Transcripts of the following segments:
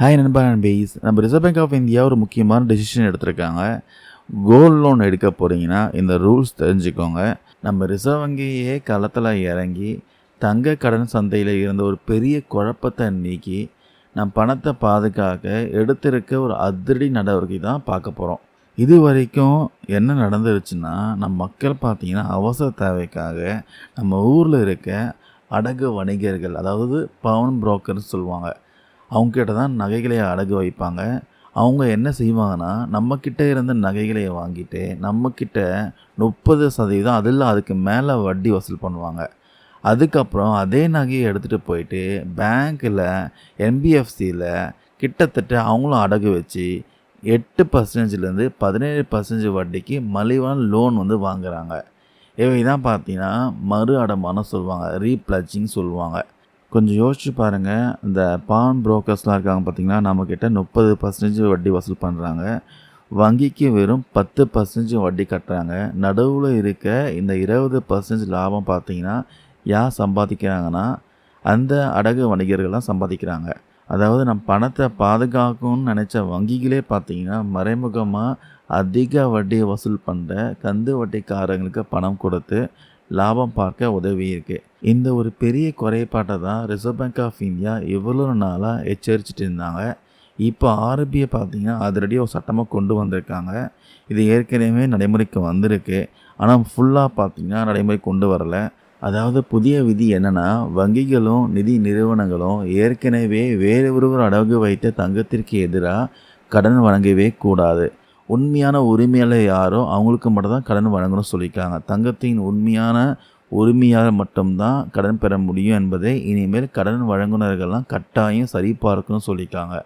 Hi நண்பா நண்பீஸ் நம்ம reserve bank of India ஒரு முக்கியமான டெசிஷன் எடுத்திருக்காங்க. கோல்ட் லோன் எடுக்க போகிறீங்கன்னா இந்த ரூல்ஸ் தெரிஞ்சுக்கோங்க. நம்ம ரிசர்வ் வங்கியே களத்தில் இறங்கி தங்க கடன் சந்தையில் இருந்த ஒரு பெரிய குழப்பத்தை நீக்கி நம் பணத்தை பாதுகாக்க எடுத்திருக்க ஒரு அதிரடி நடவடிக்கை தான் பார்க்க போகிறோம் இது வரைக்கும் என்ன நடந்துருச்சுன்னா நம் மக்கள் பார்த்திங்கன்னா அவசர தேவைக்காக நம்ம ஊரில் இருக்க அடகு வணிகர்கள் அதாவது பவுன் புரோக்கர்னு சொல்லுவாங்க. அவங்கக்கிட்ட தான் நகைகளை அடகு வைப்பாங்க. அவங்க என்ன செய்வாங்கன்னா நம்மக்கிட்ட இருந்த நகைகளை வாங்கிட்டு நம்மக்கிட்ட முப்பது சதவீதம் அதில் அதுக்கு மேலே வட்டி வசூல் பண்ணுவாங்க. அதுக்கப்புறம் அதே நகையை எடுத்துகிட்டு போயிட்டு பேங்க்கில் என்பிஎஃப்சியில் கிட்டத்தட்ட அவங்களும் அடகு வச்சு எட்டு பர்சன்டேஜ்லேருந்து பதினேழு பர்சன்டேஜ் வட்டிக்கு மலிவான லோன் வந்து வாங்குகிறாங்க இவை தான் பார்த்தீங்கன்னா மறு அடமானம் சொல்லுவாங்க ரீப்ளச்சிங் சொல்லுவாங்க. கொஞ்சம் யோசிச்சு பாருங்கள் இந்த பான் புரோக்கர்ஸ்லாம் இருக்காங்க பார்த்தீங்கன்னா நம்மக்கிட்ட முப்பது பர்சன்டேஜ் வட்டி வசூல் பண்ணுறாங்க வங்கிக்கு வெறும் பத்து பர்சன்டேஜ் வட்டி கட்டுறாங்க. நடுவில் இருக்க இந்த இருபது பர்சன்டேஜ் லாபம் பார்த்திங்கன்னா யார் சம்பாதிக்கிறாங்கன்னா அந்த அடகு வணிகர்கள்லாம் சம்பாதிக்கிறாங்க. அதாவது நம்ம பணத்தை பாதுகாக்கணும்னு நினச்ச வங்கிகளே பார்த்தீங்கன்னா மறைமுகமாக அதிக வட்டியை வசூல் பண்ணுற கந்து வட்டிக்காரங்களுக்கு பணம் கொடுத்து லாபம் பார்க்க உதவி இருக்கு. இந்த ஒரு பெரிய குறைபாட்டை தான் ரிசர்வ் பேங்க் ஆஃப் இந்தியா இவ்வளோ நாளாக எச்சரிச்சிட்டு இருந்தாங்க. இப்போ ஆர்பிஐ பார்த்தீங்கன்னா அதிரடி ஒரு சட்டமாக கொண்டு வந்திருக்காங்க. இது ஏற்கனவே நடைமுறைக்கு வந்திருக்கு. ஆனால் ஃபுல்லாக பார்த்திங்கன்னா நடைமுறை கொண்டு வரலை. அதாவது புதிய விதி என்னென்னா வங்கிகளும் நிதி நிறுவனங்களும் ஏற்கனவே வேறு ஒருவர் அடகு வைத்த தங்கத்திற்கு எதிராக கடன் வழங்கவே கூடாது. உண்மையான உரிமையாளர் யாரோ அவங்களுக்கு மட்டும்தான் கடன் வழங்கணும்னு சொல்லியிருக்காங்க. தங்கத்தின் உண்மையான உரிமையாளர் மட்டும்தான் கடன் பெற முடியும் என்பதை இனிமேல் கடன் வழங்குனர்கள்லாம் கட்டாயம் சரிபார்க்கணும்னு சொல்லியிருக்காங்க.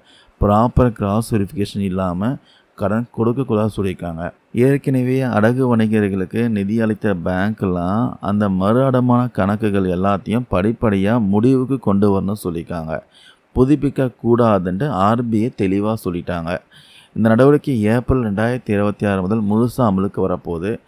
ப்ராப்பர் கிராஸ் வெரிஃபிகேஷன் இல்லாமல் கடன் கொடுக்கக்கூடாது சொல்லியிருக்காங்க. ஏற்கனவே அடகு வணிகர்களுக்கு நிதி அளித்த பேங்க்லாம் அந்த மறு அடமான கணக்குகள் எல்லாத்தையும் படிப்படியாக முடிவுக்கு கொண்டு வரணும்னு சொல்லியிருக்காங்க. புதுப்பிக்க கூடாதுன்ட்டு ஆர்பிஐ தெளிவாக சொல்லிட்டாங்க. இந்த நடவடிக்கை ஏப்ரல் ரெண்டாயிரத்தி இருபத்தி ஆறு முதல் முழுசாக அமலுக்கு வரப்போகுது.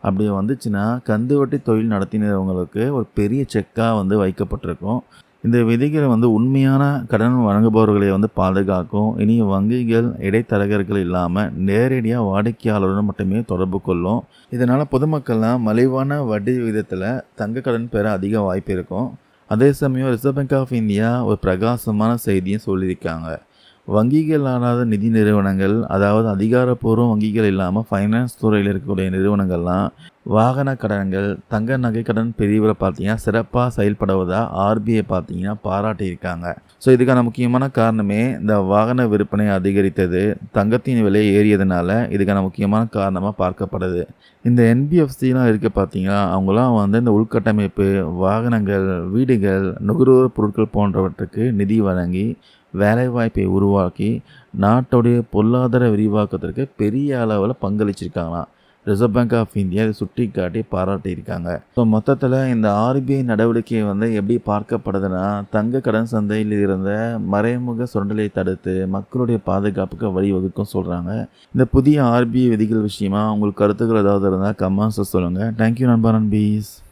அப்படி வந்துச்சுன்னா கந்து வட்டி தொழில் நடத்தினவங்களுக்கு ஒரு பெரிய செக்காக வந்து வைக்கப்பட்டிருக்கும். இந்த விதிகள் வந்து உண்மையான கடன் வழங்குபவர்களை வந்து பாதுகாக்கும். இனி வங்கிகள் இடைத்தரகர்கள் இல்லாமல் நேரடியாக வாடிக்கையாளருடன் மட்டுமே தொடர்பு கொள்ளும். இதனால் பொதுமக்கள்லாம் மலிவான வட்டி விகிதத்தில் தங்க கடன் பெற அதிக வாய்ப்பு இருக்கும். அதே சமயம் ரிசர்வ் பேங்க் ஆஃப் இந்தியா ஒரு பிரகாசமான செய்தியும் சொல்லியிருக்காங்க. வங்கிகள் ஆனாத நிதி நிறுவனங்கள் அதாவது அதிகாரப்பூர்வ வங்கிகள் இல்லாமல் ஃபைனான்ஸ் துறையில் இருக்கக்கூடிய நிறுவனங்கள்லாம் வாகன கடன்கள் தங்க நகை கடன் பிரிவில் பார்த்தீங்கன்னா சிறப்பாக செயல்படுவதாக ஆர்பிஐ பார்த்தீங்கன்னா பாராட்டியிருக்காங்க. ஸோ இதுக்கான முக்கியமான காரணமே இந்த வாகன விற்பனை அதிகரித்தது தங்கத்தின் விலை ஏறியதுனால இதுக்கான முக்கியமான காரணமாக பார்க்கப்படுது. இந்த என்பிஎஃப்சிலாம் இருக்க பார்த்தீங்கன்னா அவங்களாம் வந்து இந்த உள்கட்டமைப்பு வாகனங்கள் வீடுகள் நுகர்வோர் பொருட்கள் போன்றவற்றுக்கு நிதி வழங்கி வேலைவாய்ப்பை உருவாக்கி நாட்டுடைய பொருளாதார விரிவாக்கத்திற்கு பெரிய அளவில் பங்களிச்சிருக்காங்களாம். ரிசர்வ் பேங்க் ஆஃப் இந்தியா இதை சுட்டி காட்டி பாராட்டியிருக்காங்க. ஸோ மொத்தத்தில் இந்த ஆர்பிஐ நடவடிக்கை வந்து எப்படி பார்க்கப்படுதுன்னா தங்க கடன் சந்தையில் இருந்த மறைமுக சுரண்டலை தடுத்து மக்களுடைய பாதுகாப்புக்கு வழிவகுக்கும் சொல்கிறாங்க இந்த புதிய ஆர்பிஐ விதிகள் விஷயமா உங்களுக்கு கருத்துக்கள் ஏதாவது இருந்தால் கமெண்ட்ஸை சொல்லுங்கள் தேங்க்யூ நண்பா நண்பீஸ்.